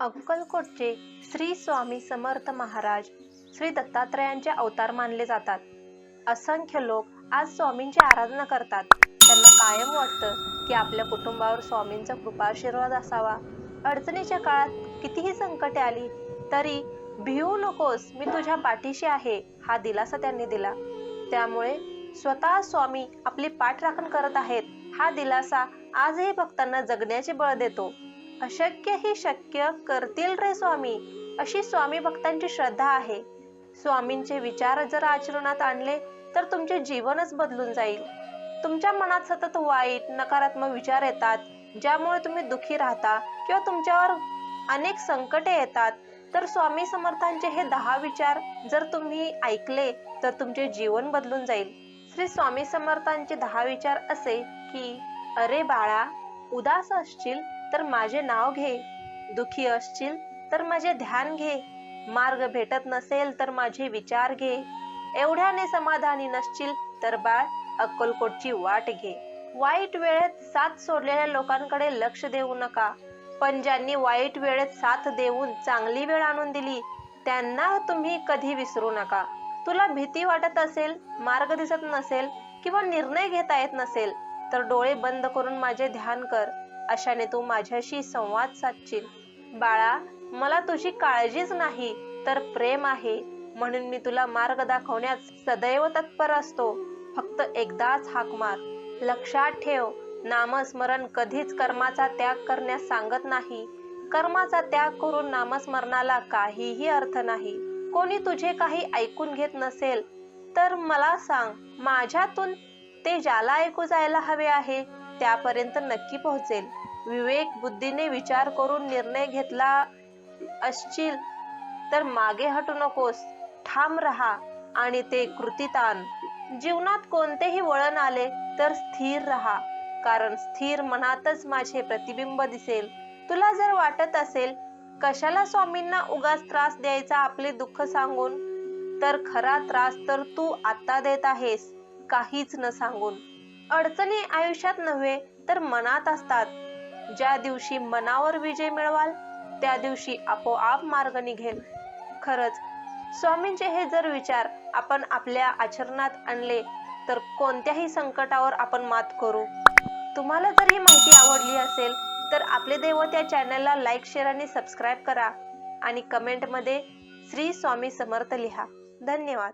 अक्कलकोटचे श्री स्वामी समर्थ महाराज श्री दत्तात्रयांचे अवतार मानले जातात. असंख्य लोक आज स्वामींची आराधना करतात. त्यांना कायम वाटतं की आपल्या कुटुंबावर स्वामींचा कृपाशीर्वाद असावा. अडचणीच्या काळात कितीही संकटे आली तरी भिवू नकोस मी तुझ्या पाठीशी आहे हा दिलासा त्यांनी दिला. त्यामुळे स्वतः स्वामी आपली पाठराखण करत आहेत. हा दिलासा आजही भक्तांना जगण्याचे बळ देतो. अशक्य ही शक्य करतील रे स्वामी. अशी स्वामी भक्तांची श्रद्धा आहे. स्वामींचे विचार जर आचरणात आणले तर तुमचे जीवनच बदलून जाईल. तुमच्या मनात सतत वाईट नकारात्मक विचार येतात ज्यामुळे तुम्ही दुखी राहता किंवा तुमच्यावर अनेक संकटे येतात. तर स्वामी समर्थांचे हे दहा विचार जर तुम्ही ऐकले तर तुमचे जीवन बदलून जाईल. श्री स्वामी समर्थांचे दहा विचार असे की अरे बाळा उदास असशील तर माझे नाव घे. दुखी असशील तर माझे ध्यान घे. मार्ग भेटत नसेल तर माझे विचार घे. एवढ्याने समाधानी नसशील तर बाळ अक्कलकोटची वाट घे. वाईट वेळेत साथ सोडलेल्या लोकांकडे लक्ष देऊ नका. पण ज्यांनी वाईट वेळेत साथ देऊन चांगली वेळ आणून दिली त्यांना तुम्ही कधी विसरू नका. तुला भीती वाटत असेल मार्ग दिसत नसेल किंवा निर्णय घेता येत नसेल तर डोळे बंद करून माझे ध्यान कर. अशाने तू माझ्याशी संवाद साधशील. बाळा मला तुझी काळजीच नाही तर प्रेम आहे. म्हणून मी तुला मार्ग दाखवण्यात सदैव तत्पर असतो. फक्त एकदाच हाक मार. लक्षात ठेव नामस्मरण कधीच कर्माचा त्याग करण्यास सांगत नाही. कर्माचा त्याग करून नामस्मरणाला काहीही अर्थ नाही. कोणी तुझे काही ऐकून घेत नसेल तर मला सांग माझ्यातून ते ज्याला ऐकू जायला हवे आहे त्यापर्यंत नक्की पोहोचेल. विवेक बुद्धीने विचार करून निर्णय घेतला असशील तर मागे हटू नकोस. ठाम राहा आणि ते कृतीत आण जीवनात कोणतेही वळण आले तर स्थिर राहा कारण स्थिर मनातच माझे प्रतिबिंब दिसेल. तुला जर वाटत असेल कशाला स्वामींना उगाच त्रास द्यायचा आपले दुःख सांगून? तर खरा त्रास तर तू आता देत आहेस काहीच न सांगून. अडचणी आयुष्यात नव्हे तर मनात असतात. ज्या दिवशी मनावर विजय मिळवाल त्या दिवशी आपोआप मार्ग निघेल. खरंच स्वामींचे हे जर विचार आपण आपल्या आचरणात आणले तर कोणत्याही संकटावर आपण मात करू. तुम्हाला जर ही माहिती आवडली असेल तर आपले दैवत या चॅनलला लाईक शेअर आणि सबस्क्राईब करा. आणि कमेंटमध्ये श्री स्वामी समर्थ लिहा. धन्यवाद.